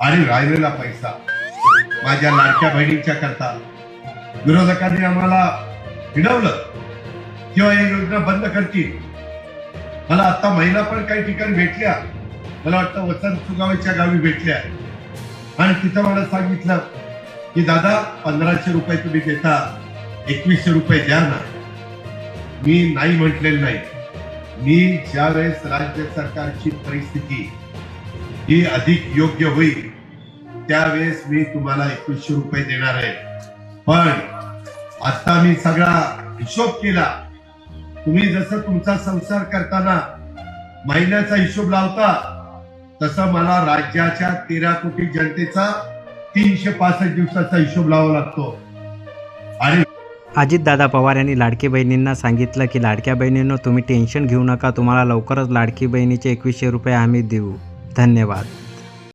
आणि राहिलेला पैसा माझ्या लाडक्या बहिणींच्या करता. विरोधकांनी आम्हाला हिडवलं. किंवा ही योजना बंद करतील. मला आता महिला पण काही ठिकाणी भेटल्या. मला वाटतं वसंत सुगावेच्या गावी भेटल्या. आणि तिथं मला सांगितलं की दादा पंधराशे रुपये तुम्ही देता. एकवीसशे रुपये द्या ना. मी नाही म्हटलेलं नाही. मी ज्यावेळेस राज्य सरकारची परिस्थिती ही अधिक योग्य होईल. त्यावेळेस मी तुम्हाला एकवीसशे रुपये देणार आहे. पण आता मी सगळा हिशोब केला. तुम्ही जसं तुमचा संसार करताना महिन्याचा हिशोब लावता तसं मला राज्याच्या तेरा कोटी जनतेचा तीनशे पासष्ट दिवसाचा हिशोब लावा लागतो. आणि अजितदादा पवार यांनी लाडकी बहिणींना सांगितलं की लाडक्या बहिणींनो तुम्ही टेन्शन घेऊ नका. तुम्हाला लवकरच लाडकी बहिणीचे एकवीसशे रुपये आम्ही देऊ. धन्यवाद.